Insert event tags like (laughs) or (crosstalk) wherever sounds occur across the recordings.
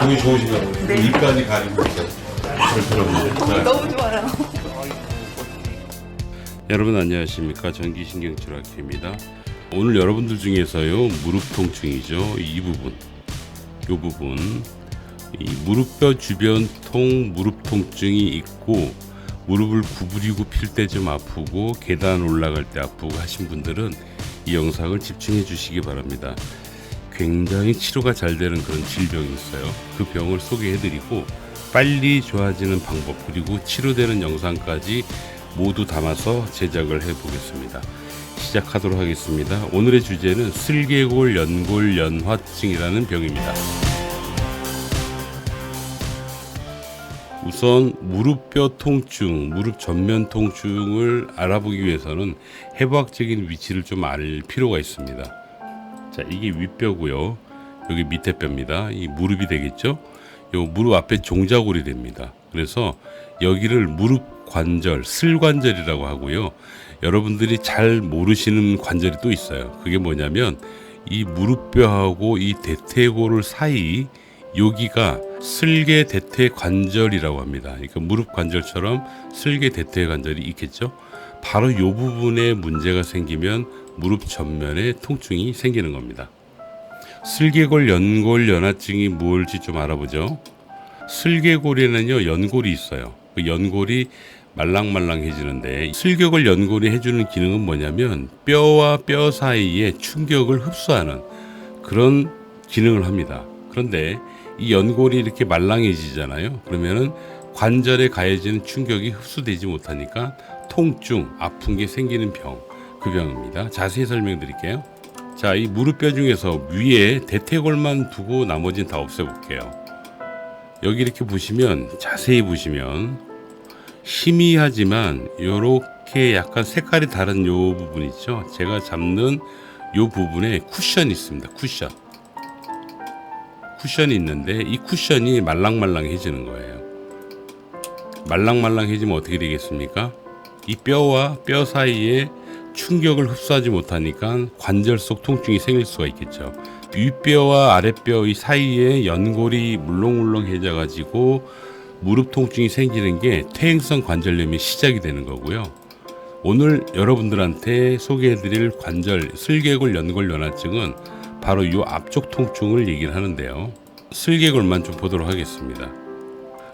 공이 좋으신가 보네요. 네. 일까지 가리고 이렇게 잘 들었는데. 자, 너무 좋아요. 여러분 안녕하십니까 전기신경치료학회입니다. 오늘 여러분들 중에서요 무릎 통증이죠 이 부분, 이 부분, 이 무릎뼈 주변 통 무릎 통증이 있고 무릎을 구부리고 필 때 좀 아프고 계단 올라갈 때 아프고 하신 분들은 이 영상을 집중해 주시기 바랍니다. 굉장히 치료가 잘 되는 그런 질병이 있어요. 그 병을 소개해드리고 빨리 좋아지는 방법 그리고 치료되는 영상까지 모두 담아서 제작을 해보겠습니다. 시작하도록 하겠습니다. 오늘의 주제는 슬개골 연골 연화증이라는 병입니다. 우선 무릎뼈 통증, 무릎 전면 통증을 알아보기 위해서는 해부학적인 위치를 좀 알 필요가 있습니다. 자, 이게 윗뼈고요. 여기 밑에 뼈입니다. 이 무릎이 되겠죠? 요 무릎 앞에 종자골이 됩니다. 그래서 여기를 무릎 관절, 슬 관절이라고 하고요. 여러분들이 잘 모르시는 관절이 또 있어요. 그게 뭐냐면 이 무릎뼈하고 이 대퇴골 사이 여기가 슬개 대퇴 관절이라고 합니다. 그러니까 무릎 관절처럼 슬개 대퇴 관절이 있겠죠. 바로 이 부분에 문제가 생기면 무릎 전면에 통증이 생기는 겁니다. 슬개골 연골 연화증이 무엇일지 좀 알아보죠. 슬개골에는요 연골이 있어요. 그 연골이 말랑말랑해지는데 슬개골 연골이 해주는 기능은 뭐냐면 뼈와 뼈 사이에 충격을 흡수하는 그런 기능을 합니다. 그런데 이 연골이 이렇게 말랑해지잖아요. 그러면은 관절에 가해지는 충격이 흡수되지 못하니까 통증, 아픈 게 생기는 병, 그 병입니다. 자세히 설명드릴게요. 자, 이 무릎뼈 중에서 위에 대퇴골만 두고 나머지는 다 없애볼게요. 여기 이렇게 보시면 자세히 보시면 희미하지만 요렇게 약간 색깔이 다른 요 부분 있죠. 제가 잡는 요 부분에 쿠션이 있습니다. 쿠션. 쿠션이 있는데 이 쿠션이 말랑말랑해지는 거예요. 말랑말랑해지면 어떻게 되겠습니까? 이 뼈와 뼈 사이에 충격을 흡수하지 못하니까 관절 속 통증이 생길 수가 있겠죠. 윗뼈와 아랫뼈의 사이에 연골이 물렁물렁해져 가지고 무릎 통증이 생기는 게 퇴행성 관절염이 시작이 되는 거고요. 오늘 여러분들한테 소개해드릴 관절 슬개골 연골 연화증은 바로 이 앞쪽 통증을 얘기를 하는데요. 슬개골만 좀 보도록 하겠습니다.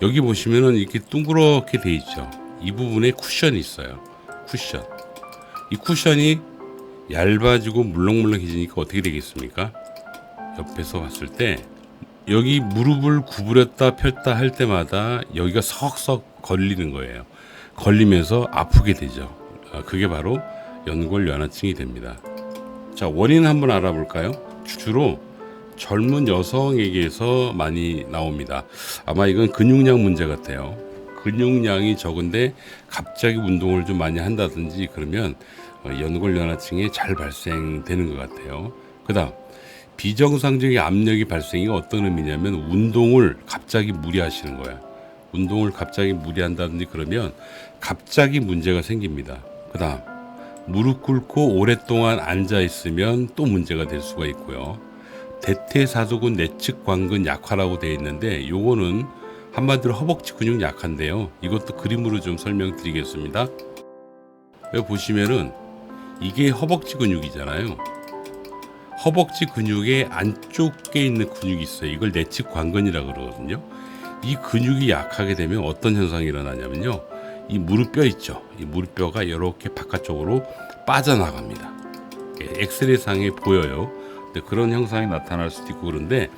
여기 보시면은 이렇게 둥그렇게 돼 있죠. 이 부분에 쿠션이 있어요. 쿠션. 이 쿠션이 얇아지고 물렁물렁해지니까 어떻게 되겠습니까? 옆에서 봤을 때 여기 무릎을 구부렸다 폈다 할 때마다 여기가 석석 걸리는 거예요. 걸리면서 아프게 되죠. 아, 그게 바로 연골 연화증이 됩니다. 자 원인 한번 알아볼까요? 주로 젊은 여성에게서 많이 나옵니다. 아마 이건 근육량 문제 같아요. 근육량이 적은데 갑자기 운동을 좀 많이 한다든지 그러면 어, 연골 연화증이 잘 발생되는 것 같아요. 그 다음 비정상적인 압력이 발생이 어떤 의미냐면 운동을 갑자기 무리하시는 거야. 운동을 갑자기 무리한다든지 그러면 갑자기 문제가 생깁니다. 그 다음 무릎 꿇고 오랫동안 앉아 있으면 또 문제가 될 수가 있고요. 대퇴사두근 내측 관근 약화라고 되어 있는데 요거는 한마디로 허벅지 근육 약한데요. 이것도 그림으로 좀 설명드리겠습니다. 여기 보시면은 이게 허벅지 근육이잖아요. 허벅지 근육의 안쪽에 있는 근육이 있어요. 이걸 내측 관근이라 그러거든요. 이 근육이 약하게 되면 어떤 현상이 일어나냐면요. 이 무릎뼈 있죠. 이 무릎뼈가 이렇게 바깥쪽으로 빠져나갑니다. 엑스레이 상에 보여요. 그런 현상이 나타날 수도 있고 그런데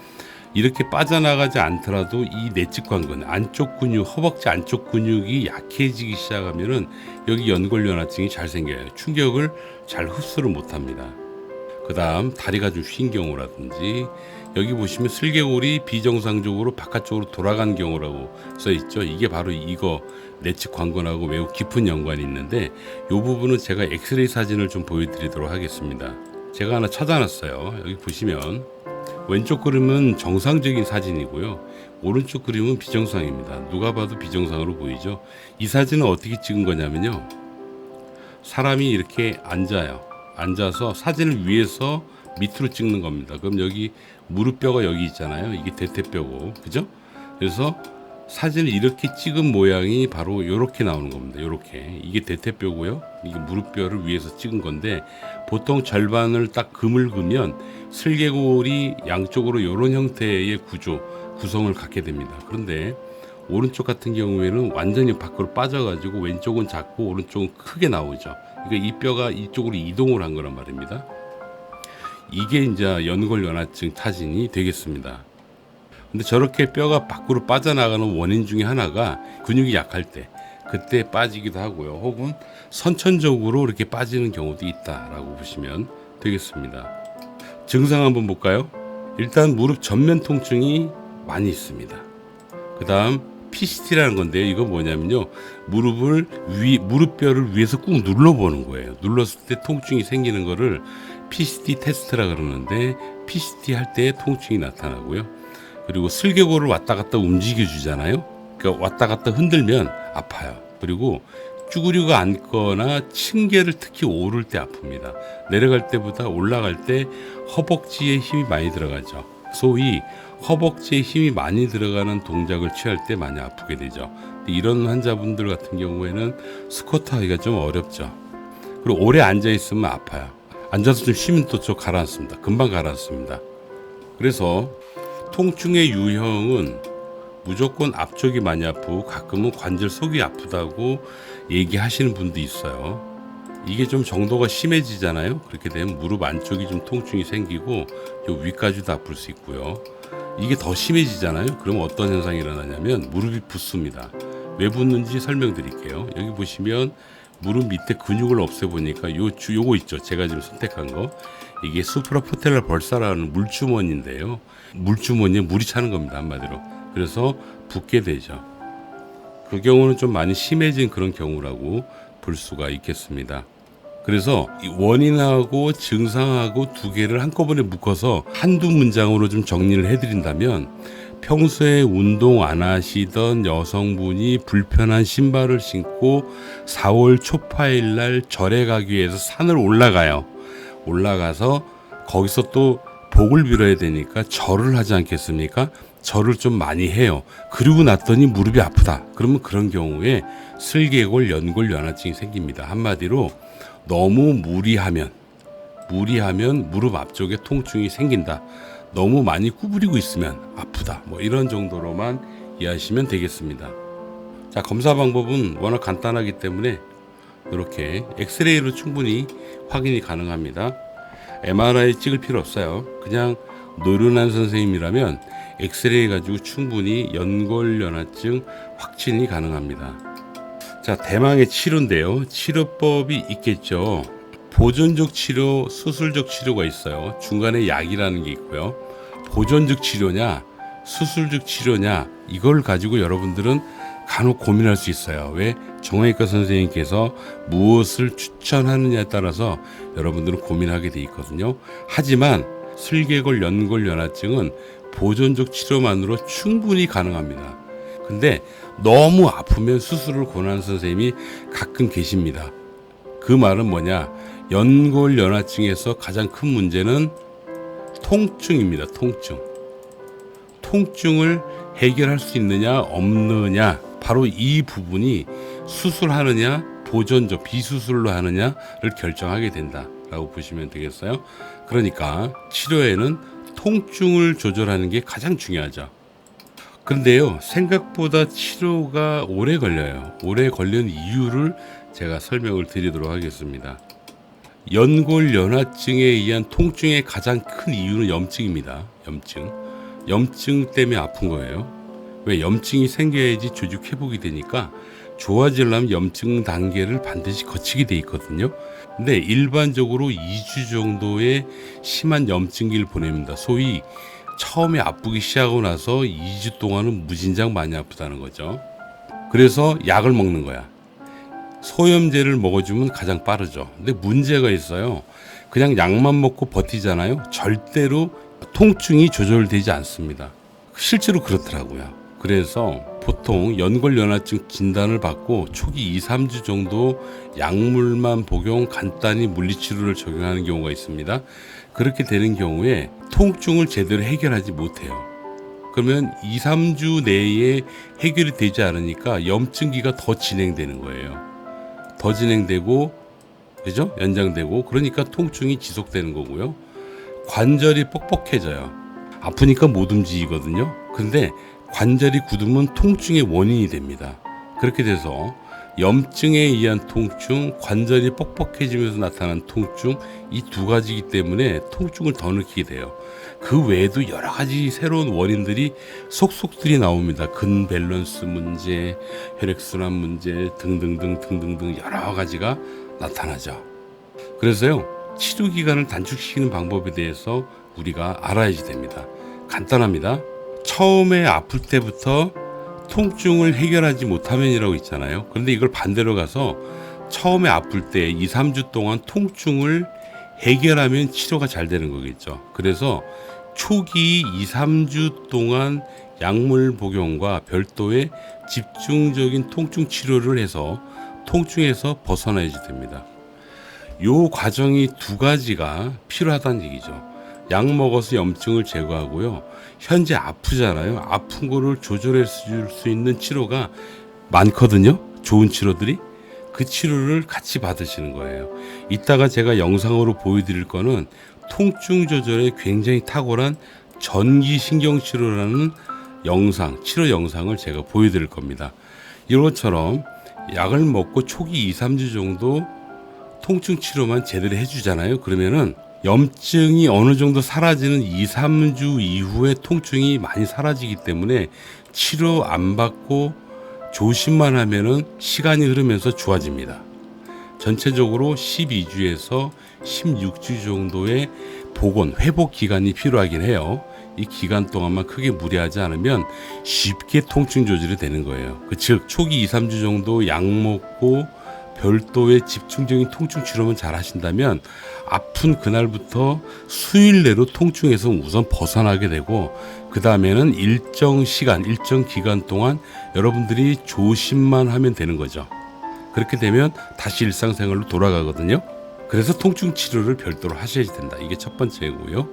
이렇게 빠져나가지 않더라도 이 내측 관근 안쪽 근육 허벅지 안쪽 근육이 약해지기 시작하면은 여기 연골연화증이 잘 생겨요. 충격을 잘 흡수를 못합니다. 그 다음 다리가 좀휜 경우라든지 여기 보시면 슬개골이 비정상적으로 바깥쪽으로 돌아간 경우라고 써 있죠. 이게 바로 이거 내측 관건하고 매우 깊은 연관이 있는데 이 부분은 제가 엑스레이 사진을 좀 보여드리도록 하겠습니다. 제가 하나 찾아놨어요. 여기 보시면 왼쪽 그림은 정상적인 사진이고요. 오른쪽 그림은 비정상입니다. 누가 봐도 비정상으로 보이죠. 이 사진은 어떻게 찍은 거냐면요. 사람이 이렇게 앉아요. 앉아서 사진을 위에서 밑으로 찍는 겁니다. 그럼 여기 무릎뼈가 여기 있잖아요. 이게 대퇴뼈고, 그죠? 그래서 사진을 이렇게 찍은 모양이 바로 이렇게 나오는 겁니다. 이렇게 이게 대퇴뼈고요. 이게 무릎뼈를 위에서 찍은 건데 보통 절반을 딱 금을 그면 슬개골이 양쪽으로 이런 형태의 구조 구성을 갖게 됩니다. 그런데 오른쪽 같은 경우에는 완전히 밖으로 빠져가지고 왼쪽은 작고 오른쪽은 크게 나오죠. 그러니까 이 뼈가 이쪽으로 이동을 한 거란 말입니다. 이게 이제 연골 연화증 타진이 되겠습니다. 근데 저렇게 뼈가 밖으로 빠져나가는 원인 중에 하나가 근육이 약할 때 그때 빠지기도 하고요. 혹은 선천적으로 이렇게 빠지는 경우도 있다라고 보시면 되겠습니다. 증상 한번 볼까요? 일단 무릎 전면 통증이 많이 있습니다. 그다음 PCT라는 건데요. 이거 뭐냐면요. 무릎을 위 무릎뼈를 위에서 꾹 눌러 보는 거예요. 눌렀을 때 통증이 생기는 거를 PCT 테스트라 그러는데 PCT 할 때 통증이 나타나고요. 그리고 슬개골을 왔다 갔다 움직여 주잖아요. 그러니까 왔다 갔다 흔들면 아파요. 그리고 쭈그리고 앉거나 층계를 특히 오를 때 아픕니다. 내려갈 때보다 올라갈 때 허벅지에 힘이 많이 들어가죠. 소위 허벅지에 힘이 많이 들어가는 동작을 취할 때 많이 아프게 되죠. 이런 환자분들 같은 경우에는 스쿼트 하기가 좀 어렵죠. 그리고 오래 앉아 있으면 아파요. 앉아서 좀 쉬면 또 저 가라앉습니다. 금방 가라앉습니다. 그래서 통증의 유형은 무조건 앞쪽이 많이 아프고 가끔은 관절 속이 아프다고 얘기하시는 분도 있어요. 이게 좀 정도가 심해지잖아요. 그렇게 되면 무릎 안쪽이 좀 통증이 생기고 요 위까지도 아플 수 있고요. 이게 더 심해지잖아요. 그럼 어떤 현상이 일어나냐면 무릎이 붓습니다. 왜 붓는지 설명드릴게요. 여기 보시면 무릎 밑에 근육을 없애보니까 요 주, 요거 있죠. 제가 지금 선택한 거. 이게 수프라포텔라 벌사라는 물주머니인데요. 물주머니에 물이 차는 겁니다. 한마디로. 그래서 붓게 되죠. 그 경우는 좀 많이 심해진 그런 경우라고 볼 수가 있겠습니다. 그래서 이 원인하고 증상하고 두 개를 한꺼번에 묶어서 한두 문장으로 좀 정리를 해드린다면 평소에 운동 안 하시던 여성분이 불편한 신발을 신고 4월 초파일 날 절에 가기 위해서 산을 올라가요. 올라가서 거기서 또 복을 빌어야 되니까 절을 하지 않겠습니까? 절을 좀 많이 해요. 그리고 났더니 무릎이 아프다. 그러면 그런 경우에 슬개골, 연골, 연화증이 생깁니다. 한마디로 너무 무리하면 무리하면 무릎 앞쪽에 통증이 생긴다. 너무 많이 구부리고 있으면 아프다. 뭐 이런 정도로만 이해하시면 되겠습니다. 자, 검사 방법은 워낙 간단하기 때문에 이렇게 엑스레이로 충분히 확인이 가능합니다. MRI 찍을 필요 없어요. 그냥 노련한 선생님이라면 엑스레이 가지고 충분히 연골연화증 확진이 가능합니다. 자, 대망의 치료인데요. 치료법이 있겠죠. 보존적 치료, 수술적 치료가 있어요. 중간에 약이라는 게 있고요. 보존적 치료냐, 수술적 치료냐, 이걸 가지고 여러분들은 간혹 고민할 수 있어요. 왜? 정형외과 선생님께서 무엇을 추천하느냐에 따라서 여러분들은 고민하게 돼 있거든요. 하지만 슬개골 연골 연화증은 보존적 치료만으로 충분히 가능합니다. 근데 너무 아프면 수술을 권하는 선생님이 가끔 계십니다. 그 말은 뭐냐? 연골 연화증에서 가장 큰 문제는 통증입니다. 통증. 통증을 해결할 수 있느냐 없느냐 바로 이 부분이 수술하느냐 보존적 비수술로 하느냐를 결정하게 된다라고 보시면 되겠어요. 그러니까 치료에는 통증을 조절하는 게 가장 중요하죠. 그런데요, 생각보다 치료가 오래 걸려요. 오래 걸리는 이유를 제가 설명을 드리도록 하겠습니다. 연골 연화증에 의한 통증의 가장 큰 이유는 염증입니다. 염증. 염증 때문에 아픈 거예요. 왜 염증이 생겨야지 조직 회복이 되니까 좋아지려면 염증 단계를 반드시 거치게 돼 있거든요. 근데 일반적으로 2주 정도의 심한 염증기를 보냅니다. 소위 처음에 아프기 시작하고 나서 2주 동안은 무진장 많이 아프다는 거죠. 그래서 약을 먹는 거야. 소염제를 먹어주면 가장 빠르죠. 근데 문제가 있어요. 그냥 약만 먹고 버티잖아요. 절대로 통증이 조절되지 않습니다. 실제로 그렇더라고요. 그래서 보통 연골연화증 진단을 받고 초기 2, 3주 정도 약물만 복용, 간단히 물리치료를 적용하는 경우가 있습니다. 그렇게 되는 경우에 통증을 제대로 해결하지 못해요. 그러면 2, 3주 내에 해결이 되지 않으니까 염증기가 더 진행되는 거예요. 더 진행되고 그죠? 연장되고 그러니까 통증이 지속되는 거고요. 관절이 뻑뻑해져요. 아프니까 못 움직이거든요. 근데 관절이 굳으면 통증의 원인이 됩니다. 그렇게 돼서 염증에 의한 통증, 관절이 뻑뻑해지면서 나타난 통증 이 두 가지이기 때문에 통증을 더 느끼게 돼요. 그 외에도 여러 가지 새로운 원인들이 속속들이 나옵니다. 근 밸런스 문제, 혈액순환 문제 등등등 등등등 여러 가지가 나타나죠. 그래서요 치료 기간을 단축시키는 방법에 대해서 우리가 알아야지 됩니다. 간단합니다. 처음에 아플 때부터 통증을 해결하지 못하면이라고 있잖아요. 그런데 이걸 반대로 가서 처음에 아플 때 2, 3주 동안 통증을 해결하면 치료가 잘 되는 거겠죠. 그래서 초기 2, 3주 동안 약물 복용과 별도의 집중적인 통증 치료를 해서 통증에서 벗어나야지 됩니다. 요 과정이 두 가지가 필요하다는 얘기죠. 약 먹어서 염증을 제거하고요. 현재 아프잖아요. 아픈 거를 조절해 줄 수 있는 치료가 많거든요. 좋은 치료들이. 그 치료를 같이 받으시는 거예요. 이따가 제가 영상으로 보여드릴 거는 통증 조절에 굉장히 탁월한 전기 신경 치료라는 영상, 치료 영상을 제가 보여드릴 겁니다. 이것처럼 약을 먹고 초기 2, 3주 정도 통증 치료만 제대로 해주잖아요. 그러면은 염증이 어느 정도 사라지는 2, 3주 이후에 통증이 많이 사라지기 때문에 치료 안 받고 조심만 하면은 시간이 흐르면서 좋아집니다. 전체적으로 12주에서 16주 정도의 복원, 회복 기간이 필요하긴 해요. 이 기간 동안만 크게 무리하지 않으면 쉽게 통증 조절이 되는 거예요. 그 즉, 초기 2, 3주 정도 약 먹고 별도의 집중적인 통증 치료만 잘 하신다면 아픈 그날부터 수일 내로 통증에서 우선 벗어나게 되고 그 다음에는 일정 시간, 일정 기간 동안 여러분들이 조심만 하면 되는 거죠. 그렇게 되면 다시 일상생활로 돌아가거든요. 그래서 통증 치료를 별도로 하셔야 된다. 이게 첫 번째고요.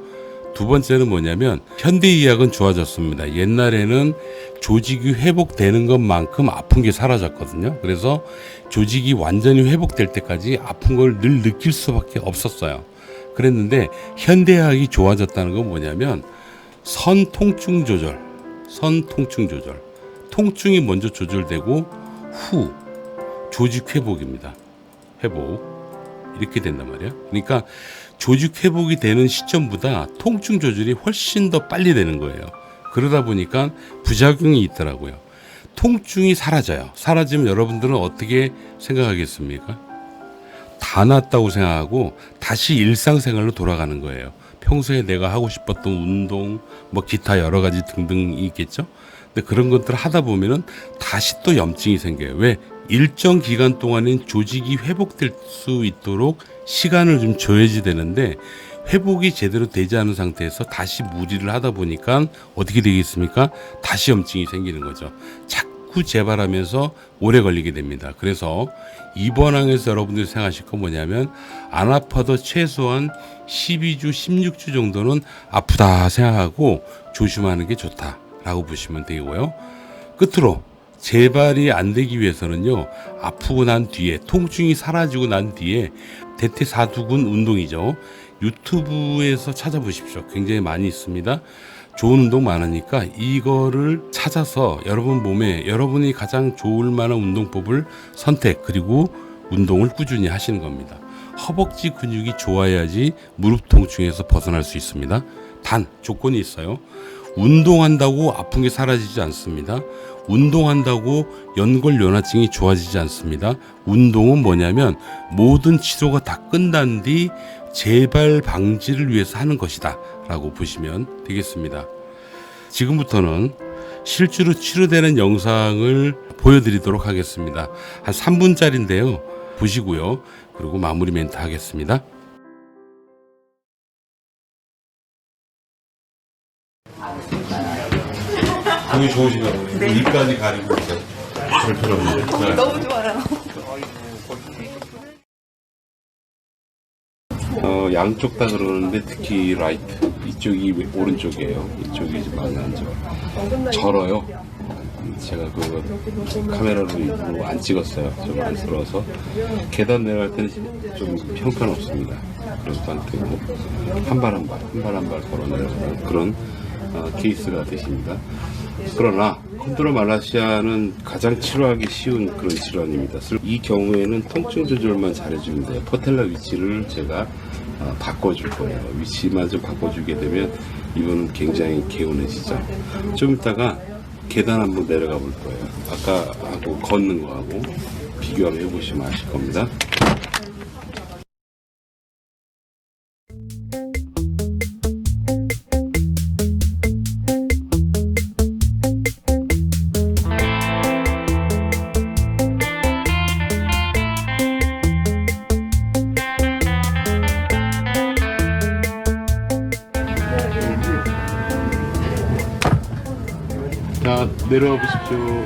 두 번째는 뭐냐면 현대의학은 좋아졌습니다. 옛날에는 조직이 회복되는 것만큼 아픈 게 사라졌거든요. 그래서 조직이 완전히 회복될 때까지 아픈 걸 늘 느낄 수밖에 없었어요. 그랬는데 현대의학이 좋아졌다는 건 뭐냐면 선 통증 조절, 선 통증 조절. 통증이 먼저 조절되고 후 조직 회복입니다. 회복. 이렇게 된단 말이야. 그러니까 조직 회복이 되는 시점보다 통증 조절이 훨씬 더 빨리 되는 거예요. 그러다 보니까 부작용이 있더라고요. 통증이 사라져요. 사라지면 여러분들은 어떻게 생각하겠습니까? 다 낫다고 생각하고 다시 일상생활로 돌아가는 거예요. 평소에 내가 하고 싶었던 운동, 뭐 기타 여러 가지 등등이 있겠죠. 근데 그런 것들을 하다 보면은 다시 또 염증이 생겨요. 왜? 일정 기간 동안은 조직이 회복될 수 있도록 시간을 좀 줘야지 되는데 회복이 제대로 되지 않은 상태에서 다시 무리를 하다 보니까 어떻게 되겠습니까? 다시 염증이 생기는 거죠. 자꾸 재발하면서 오래 걸리게 됩니다. 그래서 이번 항에서 여러분들이 생각하실 건 뭐냐면 안 아파도 최소한 12주, 16주 정도는 아프다 생각하고 조심하는 게 좋다라고 보시면 되고요. 끝으로 재발이 안 되기 위해서는요 아프고 난 뒤에 통증이 사라지고 난 뒤에 대퇴사두근 운동이죠. 유튜브에서 찾아보십시오. 굉장히 많이 있습니다. 좋은 운동 많으니까 이거를 찾아서 여러분 몸에 여러분이 가장 좋을 만한 운동법을 선택 그리고 운동을 꾸준히 하시는 겁니다. 허벅지 근육이 좋아야지 무릎 통증에서 벗어날 수 있습니다. 단 조건이 있어요. 운동한다고 아픈 게 사라지지 않습니다. 운동한다고 연골연화증이 좋아지지 않습니다. 운동은 뭐냐면 모든 치료가 다 끝난 뒤 재발 방지를 위해서 하는 것이다. 라고 보시면 되겠습니다. 지금부터는 실제로 치료되는 영상을 보여드리도록 하겠습니다. 한 3분짜리인데요. 보시고요. 그리고 마무리 멘트 하겠습니다. 보기 좋으신가 보네. 네. 입까지 가리고 있어. 불편없네. 자, 너무 좋아요. 어, 양쪽 다 그러는데 특히 라이트 이쪽이 왼- 오른쪽이에요. 이쪽이 좀 많이 안 좋아. 절어요. 제가 그 카메라로 일부러 안 찍었어요. 좀 안쓰러워서 계단 내려갈 때는 좀 형편없습니다. 그래서 한테 뭐한발 한 발, 한 발 한 발 걸어 내려가는 그런 어, 케이스가 되십니다. 그러나 컨트롤 말라시아는 가장 치료하기 쉬운 그런 질환입니다. 이 경우에는 통증 조절만 잘해주면 돼요. 퍼텔라 위치를 제가 어, 바꿔줄 거예요. 위치만 좀 바꿔주게 되면 이거는 굉장히 개운해지죠. 좀 이따가 계단 한번 내려가 볼 거예요. 아까 하고 걷는 거하고 비교 한번 해보시면 아실 겁니다. 내려와 보십시오.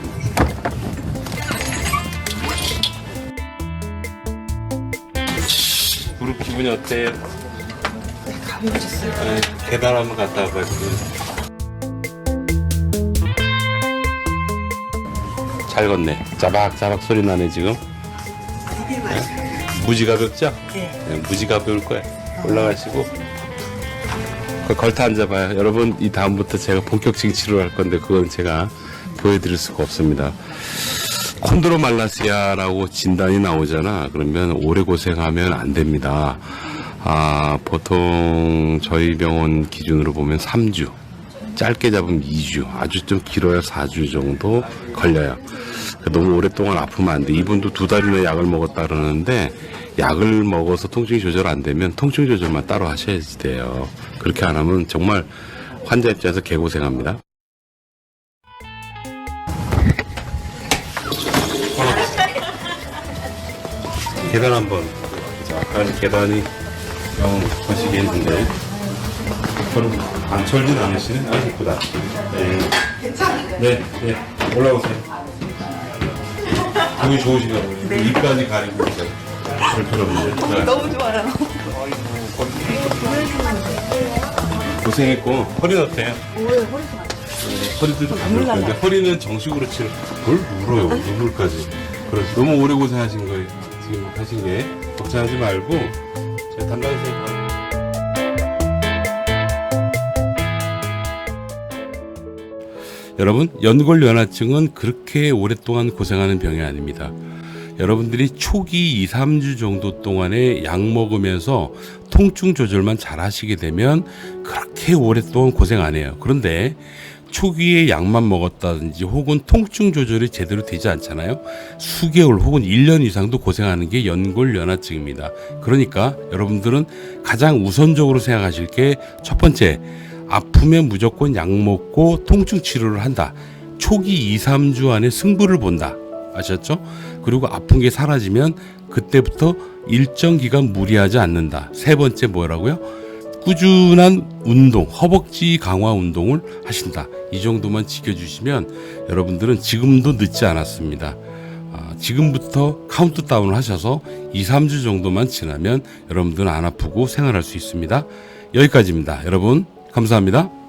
무릎 기분이 어때요? 가벼워졌어요. 네, 계단 한번 갔다 와봐요. 잘 걷네. 자박자박 소리 나네 지금. 되게 맛있어요. 무지 가볍죠? 네. 네, 무지 가벼울 거야. 올라가시고. 그 걸터 앉아봐요. 여러분, 이 다음부터 제가 본격적인 치료를 할 건데, 그건 제가 보여드릴 수가 없습니다. 콘드로말라시아라고 진단이 나오잖아. 그러면 오래 고생하면 안 됩니다. 아, 보통 저희 병원 기준으로 보면 3주, 짧게 잡으면 2주, 아주 좀 길어야 4주 정도 걸려요. 너무 오랫동안 아프면 안 돼. 이분도 두 달이나 약을 먹었다 그러는데 약을 먹어서 통증이 조절 안 되면 통증 조절만 따로 하셔야지 돼요. 그렇게 안 하면 정말 환자 입장에서 개고생합니다. 계단 한번. 자, 아까는 계단이 영 거시기 했는데 안 철진 않으시네? 아, 이쁘다. 네. 네, 네. 올라오세요. 보기 좋으신가 보네. 입까지 가리고 있어요. (laughs) 너무 좋아요. 고생했고, 허리는 어때요? 네, 허리도 좀 가볍는데 허리는 정식으로 치는 뭘 물어요 눈물까지 그래서 너무 오래 고생하신 거예요 하신 게 걱정하지 말고 제가 담당 선생님 바로 여러분 연골연화증은 그렇게 오랫동안 고생하는 병이 아닙니다. 여러분들이 초기 2, 3주 정도 동안에 약 먹으면서 통증 조절만 잘 하시게 되면 그렇게 오랫동안 고생 안 해요. 그런데 초기에 약만 먹었다든지 혹은 통증 조절이 제대로 되지 않잖아요. 수개월 혹은 1년 이상도 고생하는 게 연골 연화증입니다. 그러니까 여러분들은 가장 우선적으로 생각하실 게 첫 번째, 아프면 무조건 약 먹고 통증 치료를 한다. 초기 2, 3주 안에 승부를 본다. 아셨죠? 그리고 아픈 게 사라지면 그때부터 일정 기간 무리하지 않는다. 세 번째 뭐라고요? 꾸준한 운동, 허벅지 강화 운동을 하신다. 이 정도만 지켜주시면 여러분들은 지금도 늦지 않았습니다. 아, 지금부터 카운트다운을 하셔서 2, 3주 정도만 지나면 여러분들은 안 아프고 생활할 수 있습니다. 여기까지입니다. 여러분, 감사합니다.